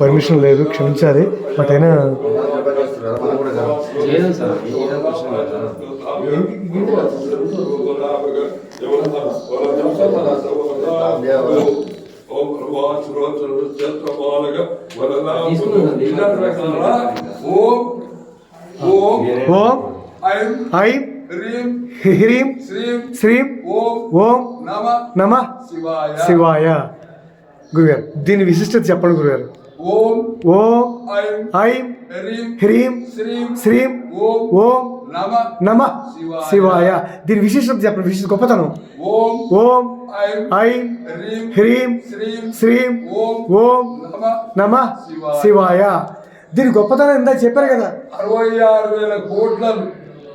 Permission లేదు క్షమించాలి. But అయినా ఓం ఐం హ్రీం శ్రీం ఓం నమ నమ శివాయ. శివాయ. గురుగారు దీని విశిష్టత చెప్పండి గురుగారు. ఓం ఓం ఐం హ్రీం హ్రీం శ్రీం ఓం ఓం నమ నమ శివాయ. దీని విశిష్టత చెప్పండి విశిష్ట గొప్పతనం. ఓం ఓం ఐం హ్రీం శ్రీం ఓం ఓం నమ నమ శివాయ. దీని గొప్పతనం ఇందాక చెప్పారు కదా. అరవై ఆరు వేల కోట్ల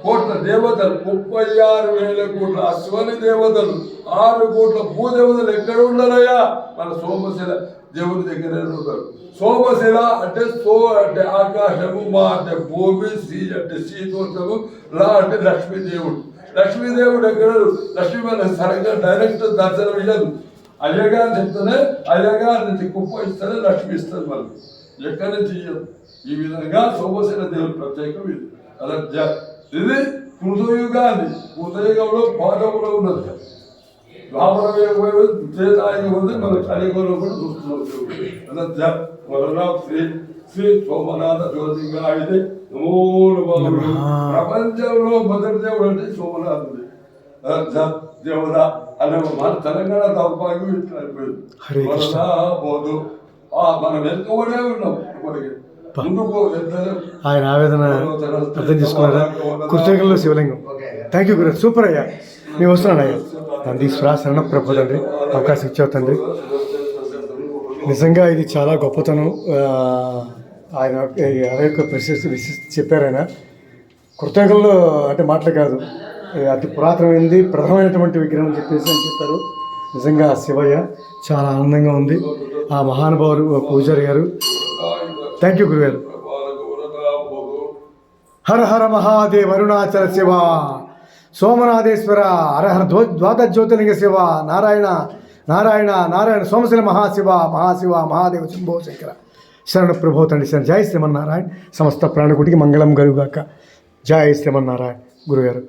కోట్ల దేవతలు ముప్పై ఆరు వేల కోట్ల అశ్వని దేవతలు ఆరు కోట్ల భూదేవతలు ఎక్కడ ఉన్నారయ్యా మన సోమశిల దేవుని దగ్గర ఉంటారు. సోమశిల అంటే సో అంటే ఆకాశము మా అంటే భూమి శ్రీ అంటే శీతోత్సవం లా అంటే లక్ష్మీదేవుడు లక్ష్మీదేవుడు ఎక్కడ లక్ష్మీ మన సరిగ్గా డైరెక్ట్ దర్శనం ఇయ్యదు. అయ్యగారు చెప్తేనే అయ్యగా నుంచి కుప్ప ఇస్తేనే లక్ష్మి ఇస్తారు మనకు. ఎక్కడి నుంచి ఈ విధంగా సోమశిల దేవుడు ప్రత్యేకం ఇది. అలా ఇది కృతయుగాన్ని కృతయుగంలో పాదములో ఉన్నది ద్వాపర యుగం త్రేతాయుగం ఉంది. మన కలియుగంలో కూడా చూస్తున్నాం వలన శ్రీ శ్రీ సోమనాథ నమో నమః. ప్రపంచంలో మొదటి దేవుడు అంటే సోమనాథుడు. దేవుడా అనే మన తెలంగాణ దౌర్భాగ్యం ఇట్లా అయిపోయింది. పోదు ఆ మనం వెనుకబడే ఉన్నాం వెళ్తలేం. ఆయన ఆవేదన అర్థం చేసుకున్నారా? కృతజ్ఞతలు శివలింగం. Thank you Guru. సూపర్ అయ్యా. నేను వస్తున్నాను అయ్యా. నందీశ్వర శరణ ప్రభు తండ్రి. అవకాశం ఇచ్చావు తండ్రి. నిజంగా ఇది చాలా గొప్పతనం. ఆయన అదే యొక్క ప్రశస్తి విశిష్ట చెప్పారు ఆయన. కృతజ్ఞతలు అంటే మాటలు కాదు. అతి పురాతనమైనది ప్రధానమైనటువంటి విగ్రహం చెప్పేసి అని చెప్పారు. నిజంగా శివయ్య చాలా ఆనందంగా ఉంది. ఆ మహానుభావులు పూజారి గారు థ్యాంక్ యూ గురుగారు హర హర మహాదేవ్ అరుణాచల శివ సోమనాథేశ్వర హరహర ధ్వ ద్వాదశ శివ నారాయణ నారాయణ నారాయణ సోమశిల మహాశివ మహాశివ మహాదేవ శంభో శంకర శరణ ప్రభో తండ్రి శరణ జై శ్రీమన్నారాయణ సమస్త ప్రాణకుటికి మంగళం గరుగాక జై శ్రీమన్నారాయణ గురుగారు